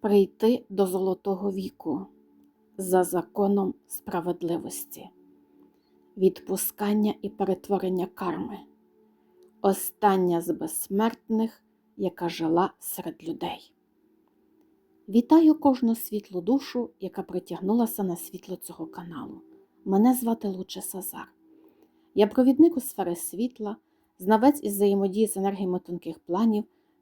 прийти до золотого віку за законом справедливості, відпускання і перетворення карми, остання з безсмертних, яка жила серед людей. Вітаю кожну світлу душу, яка притягнулася на світло цього каналу. Мене звати Луче Сазар. Я провідник у сфери світла, знавець із взаємодії з енергіями тонких планів,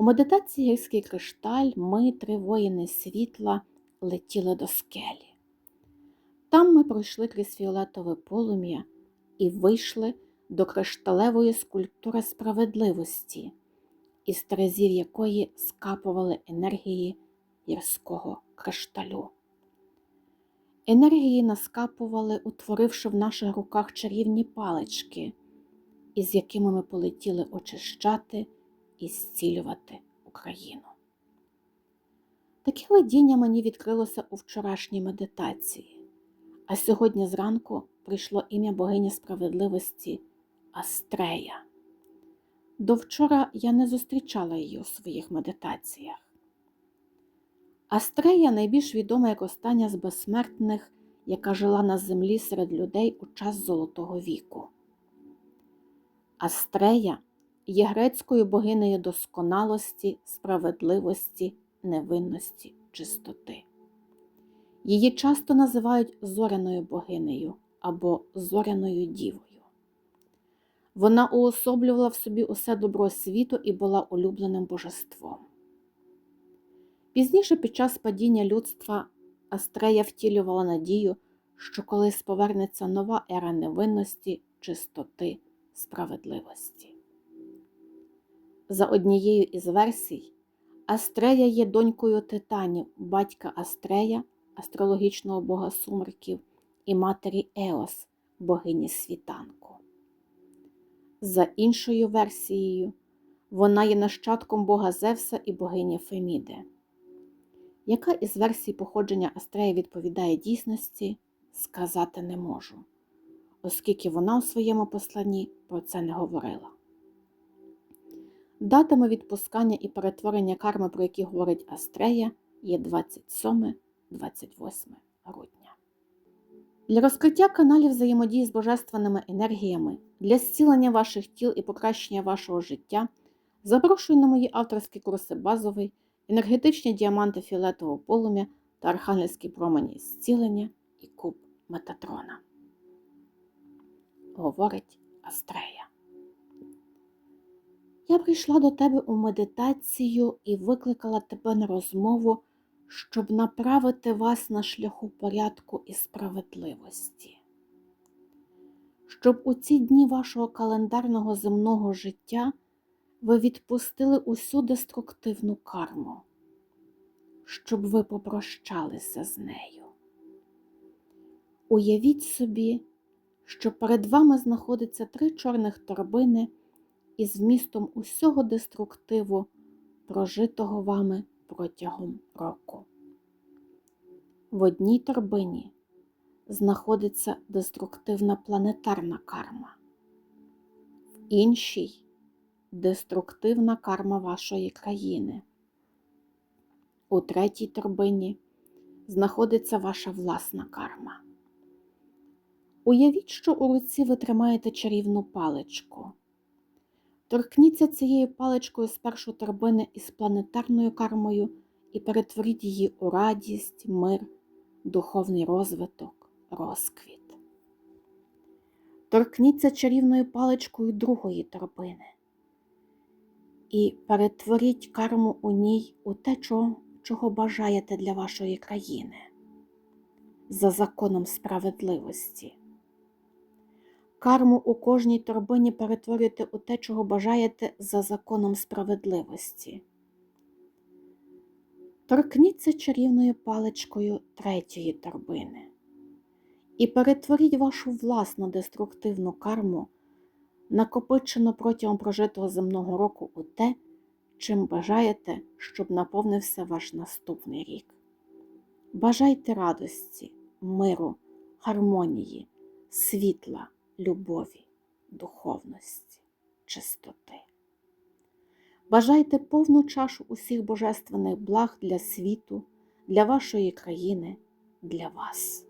У медитації гірський кришталь ми, три воїни світла, летіли до скелі. Там ми пройшли крізь фіолетове полум'я і вийшли до кришталевої скульптури справедливості, із терезів якої скапували енергії гірського кришталю. Енергії наскапували, утворивши в наших руках чарівні палички, із якими ми полетіли очищати і зцілювати Україну. Таке видіння мені відкрилося у вчорашній медитації, а сьогодні зранку прийшло ім'я богині справедливості Астрея. До вчора я не зустрічала її у своїх медитаціях. Астрея найбільш відома як остання з безсмертних, яка жила на землі серед людей у час Золотого віку. Астрея є грецькою богинею досконалості, справедливості, невинності, чистоти. Її часто називають зоряною богинею або зоряною дівою. Вона уособлювала в собі усе добро світу і була улюбленим божеством. Пізніше, під час падіння людства, Астрея втілювала надію, що колись повернеться нова ера невинності, чистоти, справедливості. За однією із версій, Астрея є донькою титанів, батька Астрея, астрологічного бога сумерків, і матері Еос, богині світанку. За іншою версією, вона є нащадком бога Зевса і богині Феміди. Яка із версій походження Астреї відповідає дійсності, сказати не можу, оскільки вона у своєму посланні про це не говорила. Датами відпускання і перетворення карми, про які говорить Астрея, є 27-28 грудня. Для розкриття каналів взаємодії з божественними енергіями, для зцілення ваших тіл і покращення вашого життя запрошую на мої авторські курси базовий, енергетичні діаманти фіолетового полум'я та архангельські промені зцілення і куб Метатрона. Говорить Астрея. Я прийшла до тебе у медитацію і викликала тебе на розмову, щоб направити вас на шляху порядку і справедливості. Щоб у ці дні вашого календарного земного життя ви відпустили усю деструктивну карму, щоб ви попрощалися з нею. Уявіть собі, що перед вами знаходиться три чорних торбини із вмістом усього деструктиву, прожитого вами протягом року. В одній торбині знаходиться деструктивна планетарна карма, в іншій деструктивна карма вашої країни. У третій торбині знаходиться ваша власна карма. Уявіть, що у руці ви тримаєте чарівну паличку. Торкніться цією паличкою спершу торбини із планетарною кармою і перетворіть її у радість, мир, духовний розвиток, розквіт. Торкніться чарівною паличкою другої торбини і перетворіть карму у ній у те, чого, чого бажаєте для вашої країни за законом справедливості. Карму у кожній торбині перетворюєте у те, чого бажаєте за законом справедливості. Торкніться чарівною паличкою третьої торбини і перетворіть вашу власну деструктивну карму, накопичену протягом прожитого земного року у те, чим бажаєте, щоб наповнився ваш наступний рік. Бажайте радості, миру, гармонії, світла, любові, духовності, чистоти. Бажайте повну чашу усіх божественних благ для світу, для вашої країни, для вас.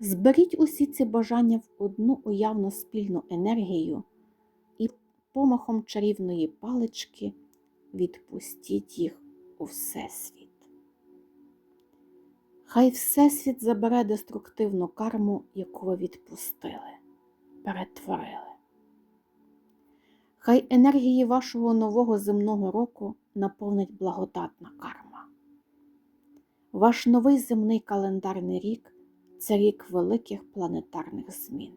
Зберіть усі ці бажання в одну уявну спільну енергію і помахом чарівної палички відпустіть їх у Всесвіт. Хай Всесвіт забере деструктивну карму, яку ви відпустили, перетворили. Хай енергії вашого нового земного року наповнить благодатна карма. Ваш новий земний календарний рік це рік великих планетарних змін.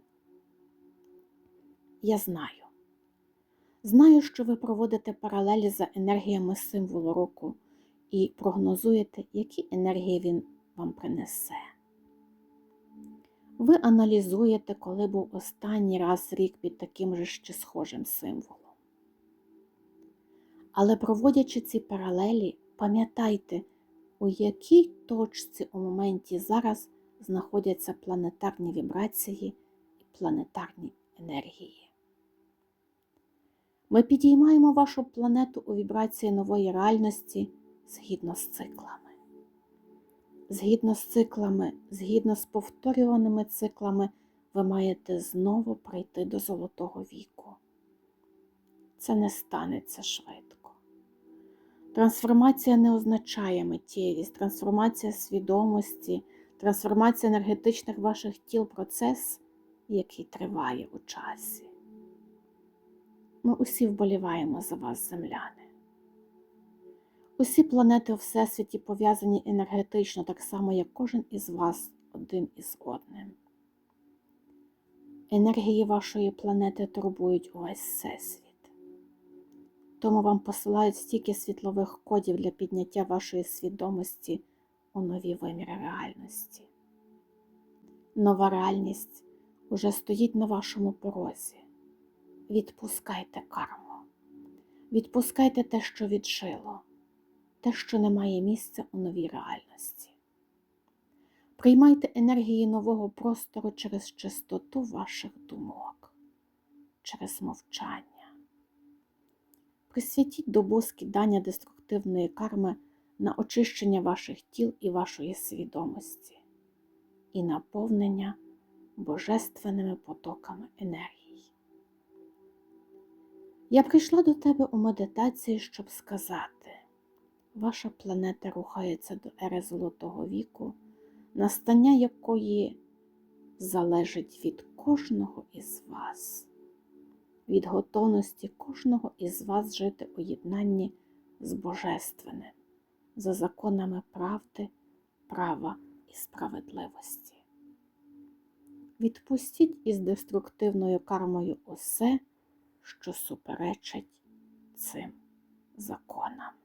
Я знаю. Знаю, що ви проводите паралелі за енергіями символу року і прогнозуєте, які енергії він вам принесе. Ви аналізуєте, коли був останній раз рік під таким же ще схожим символом. Але проводячи ці паралелі, пам'ятайте, у якій точці у моменті зараз знаходяться планетарні вібрації і планетарні енергії. Ми підіймаємо вашу планету у вібрації нової реальності згідно з циклами. Згідно з циклами, згідно з повторюваними циклами, ви маєте знову прийти до золотого віку. Це не станеться швидко. Трансформація не означає миттєвість, трансформація свідомості, трансформація енергетичних ваших тіл процес, який триває у часі. Ми усі вболіваємо за вас, земляни. Усі планети у Всесвіті пов'язані енергетично, так само, як кожен із вас один із одним. Енергії вашої планети турбують увесь Всесвіт. Тому вам посилають стільки світлових кодів для підняття вашої свідомості у нові виміри реальності. Нова реальність уже стоїть на вашому порозі. Відпускайте карму, відпускайте те, що віджило, те, що не має місця у новій реальності. Приймайте енергії нового простору через чистоту ваших думок, через мовчання. Присвятіть добу скидання деструктивної карми на очищення ваших тіл і вашої свідомості і наповнення божественними потоками енергії. Я прийшла до тебе у медитації, щоб сказати, ваша планета рухається до ери Золотого віку, настання якої залежить від кожного із вас від готовності кожного із вас жити у єднанні з Божественним, за законами правди, права і справедливості. Відпустіть із деструктивною кармою усе, що суперечить цим законам.